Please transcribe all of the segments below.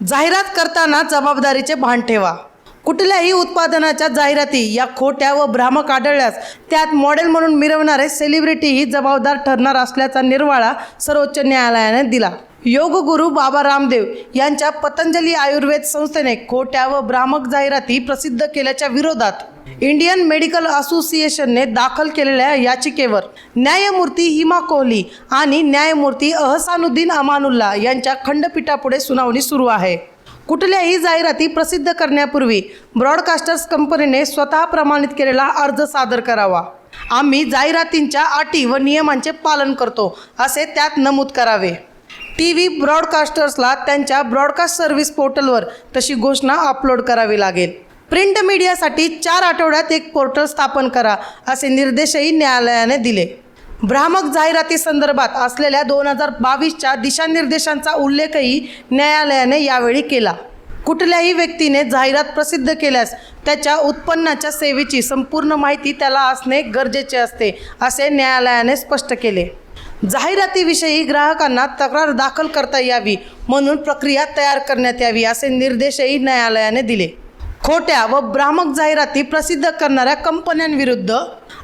जाहिरात करताना जबाबदारीचे भान ठेवा. कुठल्याही उत्पादनाच्या जाहिराती या खोट्या व भ्रामक आढळल्यास त्यात मॉडेल म्हणून मिरवणारे सेलिब्रिटीही जबाबदार ठरणार असल्याचा निर्वाळा सर्वोच्च न्यायालयाने दिला. योगगुरू बाबा रामदेव यांच्या पतंजली आयुर्वेद संस्थेने खोट्या व भ्रामक जाहिराती प्रसिद्ध केल्याच्या विरोधात इंडियन मेडिकल असोसिएशनने दाखल केलेल्या याचिकेवर न्यायमूर्ती हिमा कोहली आणि न्यायमूर्ती अहसानुद्दीन अमानुल्ला यांच्या खंडपीठापुढे सुनावणी सुरू आहे. कुठल्याही जाहिराती प्रसिद्ध करण्यापूर्वी ब्रॉडकास्टर्स कंपनीने स्वतः प्रमाणित केलेला अर्ज सादर करावा. आम्ही जाहिरातींच्या अटी व नियमांचे पालन करतो असे त्यात नमूद करावे. टी व्ही ब्रॉडकास्टर्सला त्यांच्या ब्रॉडकास्ट सर्व्हिस पोर्टलवर तशी घोषणा अपलोड करावी लागेल. प्रिंट मीडियासाठी चार आठवड्यात एक पोर्टल स्थापन करा असे निर्देशही न्यायालयाने दिले. भ्रामक जाहिराती संदर्भात असलेल्या दोन हजार बावीसच्या दिशानिर्देशांचा उल्लेखही न्यायालयाने यावेळी केला. कुठल्याही व्यक्तीने जाहिरात प्रसिद्ध केल्यास त्याच्या उत्पन्नाच्या सेवेची संपूर्ण माहिती त्याला असणे गरजेचे असते असे न्यायालयाने स्पष्ट केले. जाहिरातीविषयी ग्राहकांना तक्रार दाखल करता यावी म्हणून प्रक्रिया तयार करण्यात यावी असे निर्देशही न्यायालयाने दिले. खोट्या व भ्रामक जाहिराती प्रसिद्ध करणाऱ्या कंपन्यांविरुद्ध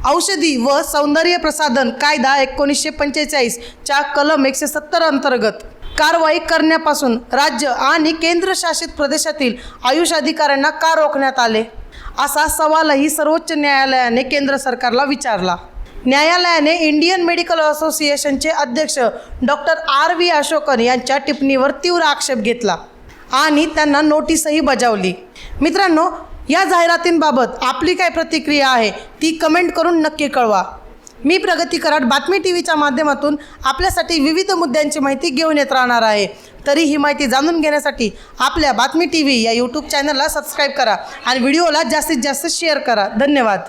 औषधी व सौंदर्य प्रसाधन कायदा एकोणीसशे पंचेचाळीसच्या कलम एकशे सत्तर अंतर्गत कारवाई करण्यापासून राज्य आणि केंद्रशासित प्रदेशातील आयुष अधिकाऱ्यांना का रोखण्यात आले? असा सवालही सर्वोच्च न्यायालयाने केंद्र सरकारला विचारला. न्यायालयाने इंडियन मेडिकल असोसिएशनचे अध्यक्ष डॉक्टर आर व्ही अशोकन यांच्या टिप्पणीवर तीव्र आक्षेप घेतला. आणि त्यांना नोटीसही बजावली. मित्रांनो या जाहिरातींबाबत आपली काय प्रतिक्रिया आहे ती कमेंट करून नक्की कळवा. मी प्रगती कराड बातमी टी व्हीच्या माध्यमातून आपल्यासाठी विविध मुद्द्यांची माहिती घेऊन येत राहणार आहे. तरी ही माहिती जाणून घेण्यासाठी आपल्या बातमी टी व्ही या यूट्यूब चॅनलला सबस्क्राईब करा आणि व्हिडिओला जास्तीत जास्त शेअर करा. धन्यवाद.